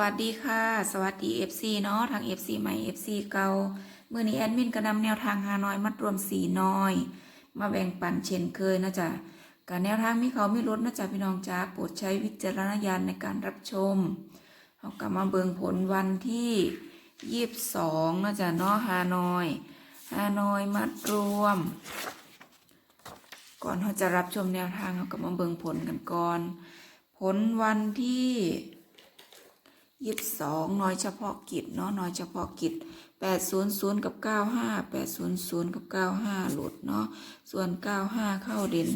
วัสดีค่ะ สวัสดี FC เนาะทาง FC ใหม่ FC เก่าเมื่อนี้แอดมินก็นำแนวทางฮานอยมัดรวมสีน้อย มาแบ่งปันเช่นเคยนะจ๊ะการแนวทางมีเขาไม่ลดนะจ๊ะพี่น้องจ้าโปรดใช้วิจารณญาณในการรับชมเรากลับมาเบิ่งผลวันที่ยี่สิบสองนะจ๊ะเนาะฮานอยฮานอยมัดรวม ก่อนเราจะรับชมแนวทางเรากลับมาเบิ่งผลกันก่อน ผลวันที่ ยี่สิบสองน้อยเฉพาะกิจเนาะน้อยเฉพาะกิจแปดศูนย์ศูนย์กับเก้าห้าแปดศูนย์ศูนย์กับเก้าห้าหลุดเนาะส่วนเก้าห้าเข้าเด่น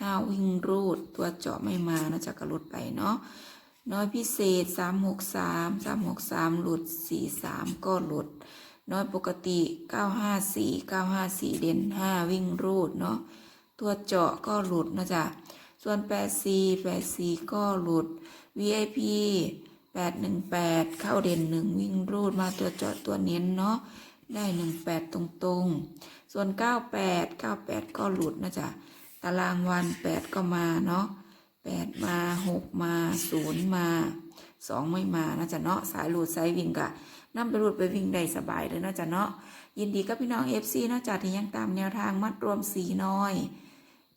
ห้าวิ่งรูด ตัวเจาะไม่มานะจะกระลุดไปเนาะน้อยพิเศษสามหกสามสามหกสามหลุดสี่สามก็หลุด น้อยปกติเก้าห้าสี่เก้าห้าสี่เด่นห้าวิ่งรูดเนาะตัวเจาะก็หลุดนะจ๊ะส่วนแปดสี่แปดสี่ก็หลุด VIP แปดหนึ่งแปดเข้าเด่นหนึ่งวิ่งรูดมาตัวเจาะตัวเน้นเนาะได้หนึ่งแปดตรงๆ ส่วนเก้าแปดเก้าแปดก็หลุดนะจ๊ะตารางวันแปดก็มาเนาะแปดมาหกมาศูนย์มาสองไม่มานะจ๊ะเนาะสายหลุดสายวิ่งกะนั่ไปหลุดไปวิ่งได้สบายเลยนะจ๊ะเนาะยินดีกับพี่น้องเอฟซีนะจ๊ะที่ยังตามแนวทางมัดรวมสีน้อย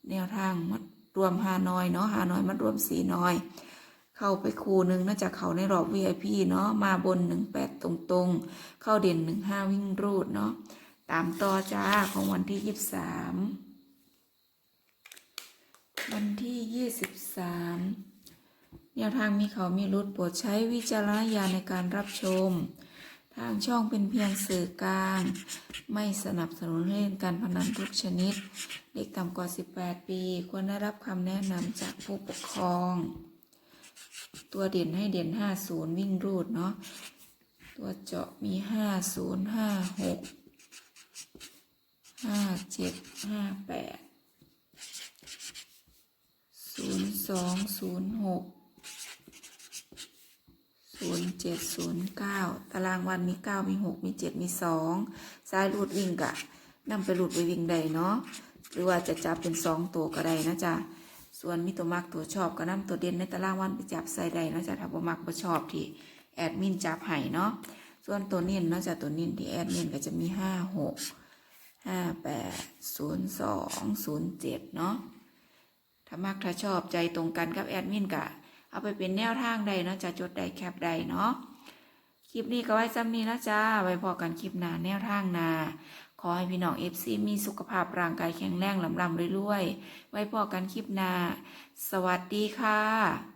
แนวทางมัดรวมฮานอยเนาะฮานอยมัดรวมสีน้อย เข้าไปคูหนึ่งน่าจะเข้าในรอบ VIP เนาะมาบนหนึ่งแปดตรงๆ เข้าเด่นหนึ่งห้าวิ่งรูดเนาะตามต่อจ้าของวันที่ยี่สิบสามวันที่ยี่สิบสามแนวทางมีเขามีรุดโปรดใช้วิจารณญาณในการรับชม ทางช่องเป็นเพียงสื่อกลาง ไม่สนับสนุนให้เล่นการพนันทุกชนิด เด็กต่ำกว่า 18 ปี ควรได้รับคำแนะนำจากผู้ปกครอง ตัวเด่นให้เด่นห้าศูนย์วิ่งรูดเนาะตัวเจาะมีห้าศูนย์ห้าหกห้าเจ็ดห้าแปดศูนย์สองศูนย์หกศูนย์เจ็ดศูนย์เก้าตารางวันมีเก้ามีหกมีเจ็ดมีสองซ้ายรูดวิ่งกะนำไปรูดไปวิ่งใดเนาะหรือว่าจะจับเป็นสองตัวก็ได้นะจ๊ะ ส่วนมีตัวมักตัวชอบก็นำตัวเด่นในตารางวันไปจับใส่ได้นะจ๊ะถ้าบ่มักบ่ชอบที่แอดมินจับให้เนาะส่วนตัวเน้นเนาะจ๊ะตัวเน้นที่แอดมินก็จะมีห้าหกห้าแปดศูนย์สองศูนย์เจ็ดเนาะถ้ามักถ้าชอบใจตรงกันกับแอดมินกะเอาไปเป็นแนวทางใดเนาะจะจดได้แคปได้เนาะคลิปนี้ก็ไว้ซ้ำนี้นะจ้าไว้พอกันคลิปหน้าแนวทางหนา ขอให้พี่น้องเอฟซีมีสุขภาพร่างกายแข็งแรงลำลำเรื่อยๆ ไว้พอกันคลิปหน้า สวัสดีค่ะ